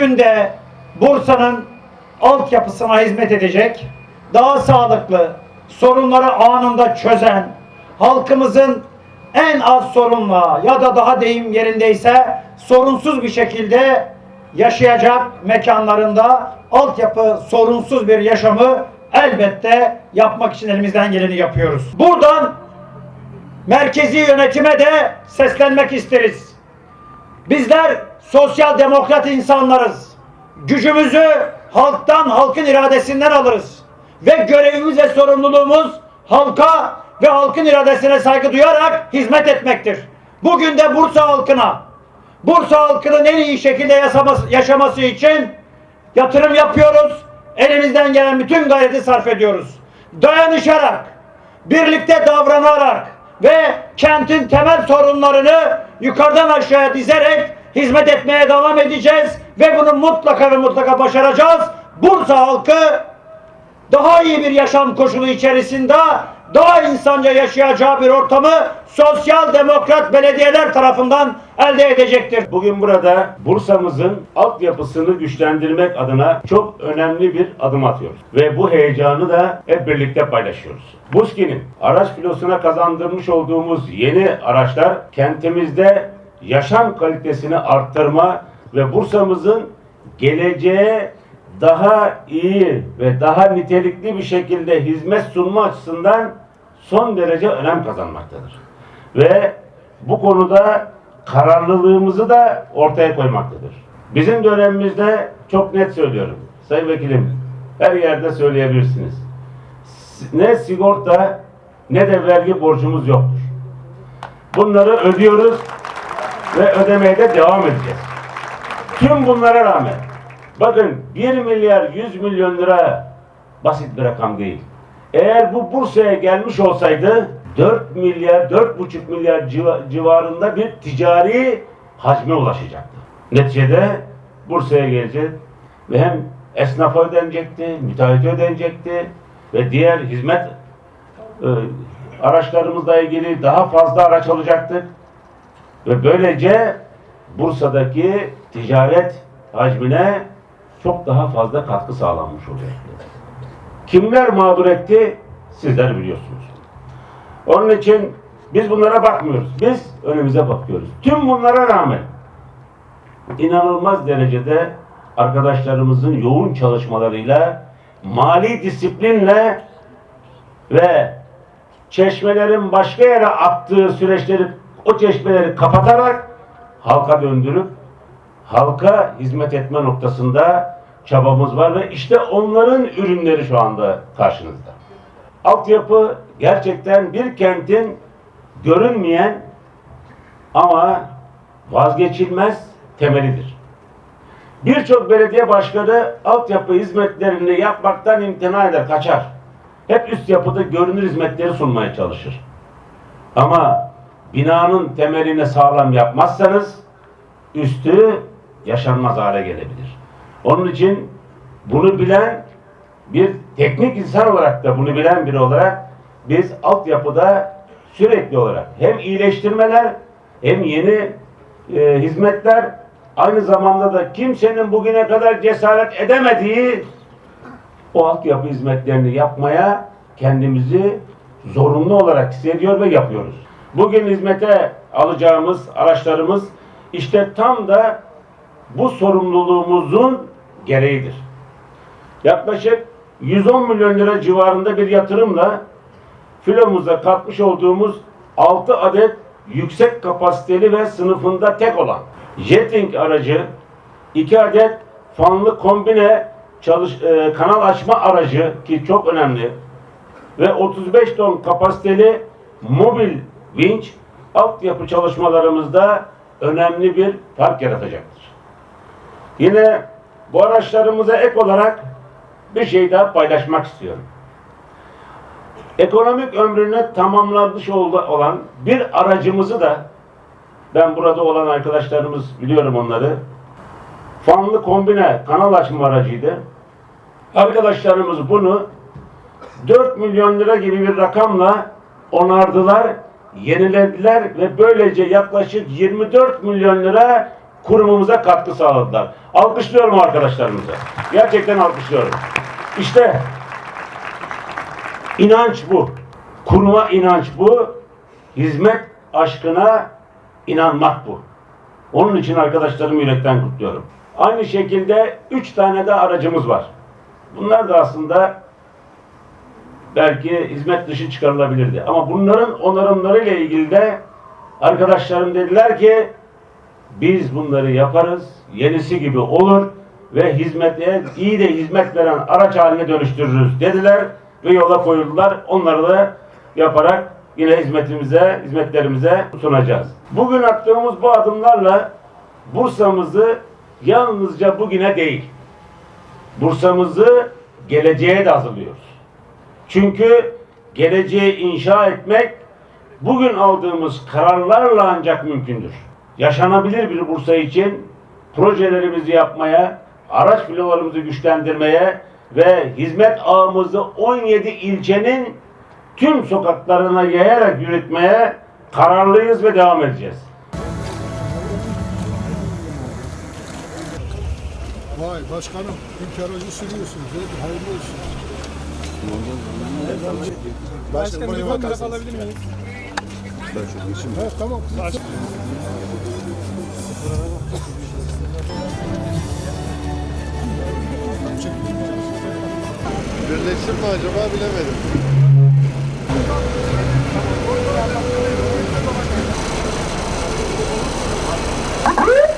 bugün de Bursa'nın altyapısına hizmet edecek, daha sağlıklı, sorunları anında çözen, halkımızın en az sorunla ya da daha deyim yerindeyse sorunsuz bir şekilde yaşayacak mekanlarında altyapı sorunsuz bir yaşamı elbette yapmak için elimizden geleni yapıyoruz. Buradan merkezi yönetime de seslenmek isteriz. Bizler sosyal demokrat insanlarız. Gücümüzü halktan, halkın iradesinden alırız. Ve görevimiz ve sorumluluğumuz halka ve halkın iradesine saygı duyarak hizmet etmektir. Bugün de Bursa halkına, Bursa halkının en iyi şekilde yaşaması, için yatırım yapıyoruz. Elimizden gelen bütün gayreti sarf ediyoruz. Dayanışarak, birlikte davranarak ve kentin temel sorunlarını yukarıdan aşağıya dizerek hizmet etmeye devam edeceğiz ve bunu mutlaka ve mutlaka başaracağız. Bursa halkı daha iyi bir yaşam koşulu içerisinde daha insanca yaşayacağı bir ortamı sosyal demokrat belediyeler tarafından elde edecektir. Bugün burada Bursa'mızın altyapısını güçlendirmek adına çok önemli bir adım atıyoruz. Ve bu heyecanı da hep birlikte paylaşıyoruz. Buski'nin araç filosuna kazandırmış olduğumuz yeni araçlar kentimizde yaşam kalitesini arttırma ve Bursa'mızın geleceğe daha iyi ve daha nitelikli bir şekilde hizmet sunma açısından son derece önem kazanmaktadır. Ve bu konuda kararlılığımızı da ortaya koymaktadır. Bizim dönemimizde çok net söylüyorum. Sayın Vekilim, her yerde söyleyebilirsiniz. Ne sigorta ne de vergi borcumuz yoktur. Bunları ödüyoruz ve ödemeye de devam edeceğiz. Tüm bunlara rağmen bakın 1 milyar 100 milyon lira basit bir rakam değil. Eğer bu Bursa'ya gelmiş olsaydı 4 milyar 4,5 milyar civa- civarında bir ticari hacme ulaşacaktı. Neticede Bursa'ya gelecek ve hem esnafa ödenecekti, müteahhite ödenecekti ve diğer hizmet e, araçlarımızla ilgili daha fazla araç alacaktık. Ve böylece Bursa'daki ticaret hacmine çok daha fazla katkı sağlanmış olacaktı. Kimler mağdur etti? Sizler biliyorsunuz. Onun için biz bunlara bakmıyoruz. Biz önümüze bakıyoruz. Tüm bunlara rağmen inanılmaz derecede arkadaşlarımızın yoğun çalışmalarıyla, mali disiplinle ve çeşmelerin başka yere aktığı süreçleri o çeşmeleri kapatarak halka döndürüp halka hizmet etme noktasında çabamız var ve işte onların ürünleri şu anda karşınızda. Altyapı gerçekten bir kentin görünmeyen ama vazgeçilmez temelidir. Birçok belediye başkanı altyapı hizmetlerini yapmaktan imtina eder, kaçar. Hep üst yapıda görünür hizmetleri sunmaya çalışır. Ama binanın temelini sağlam yapmazsanız üstü yaşanmaz hale gelebilir. Onun için bunu bilen bir teknik insan olarak da bunu bilen biri olarak biz altyapıda sürekli olarak hem iyileştirmeler hem yeni e, hizmetler aynı zamanda da kimsenin bugüne kadar cesaret edemediği o altyapı hizmetlerini yapmaya kendimizi zorunlu olarak hissediyor ve yapıyoruz. Bugün hizmete alacağımız araçlarımız işte tam da bu sorumluluğumuzun gereğidir. Yaklaşık 110 milyon lira civarında bir yatırımla filomuza katmış olduğumuz 6 adet yüksek kapasiteli ve sınıfında tek olan Jetting aracı, 2 adet fanlı kombine çalış, e, kanal açma aracı ki çok önemli ve 35 ton kapasiteli mobil vinç altyapı çalışmalarımızda önemli bir fark yaratacaktır. Yine bu araçlarımıza ek olarak bir şey daha paylaşmak istiyorum. Ekonomik ömrüne tamamlanmış olan bir aracımızı da ben burada olan arkadaşlarımız biliyorum onları. Fanlı kombine kanal açma aracıydı. Arkadaşlarımız bunu 4 milyon lira gibi bir rakamla onardılar, yenilediler ve böylece yaklaşık 24 milyon lira kurumumuza katkı sağladılar. Alkışlıyorum arkadaşlarımıza. Gerçekten alkışlıyorum. İşte inanç bu. Kuruma inanç bu. Hizmet aşkına inanmak bu. Onun için arkadaşlarımı yürekten kutluyorum. Aynı şekilde üç tane de aracımız var. Bunlar da aslında belki hizmet dışı çıkarılabilirdi. Ama bunların onarımlarıyla ilgili de arkadaşlarım dediler ki biz bunları yaparız, yenisi gibi olur ve hizmete iyi de hizmet veren araç haline dönüştürürüz dediler ve yola koyuldular. Onları da yaparak yine hizmetimize, hizmetlerimize sunacağız. Bugün attığımız bu adımlarla Bursa'mızı yalnızca bugüne değil, Bursa'mızı geleceğe de hazırlıyoruz. Çünkü geleceği inşa etmek bugün aldığımız kararlarla ancak mümkündür. Yaşanabilir bir Bursa için projelerimizi yapmaya, araç filolarımızı güçlendirmeye ve hizmet ağımızı 17 ilçenin tüm sokaklarına yayarak yürütmeye kararlıyız ve devam edeceğiz. Vay başkanım, hoca sürüyorsunuz. Hayırlı olsun. Başkanım buraya bakarsınız. alabilir miyiz? Ben şunu içeyim. Evet tamam. Başkanım. Birleşir mi acaba bilemedim. Thank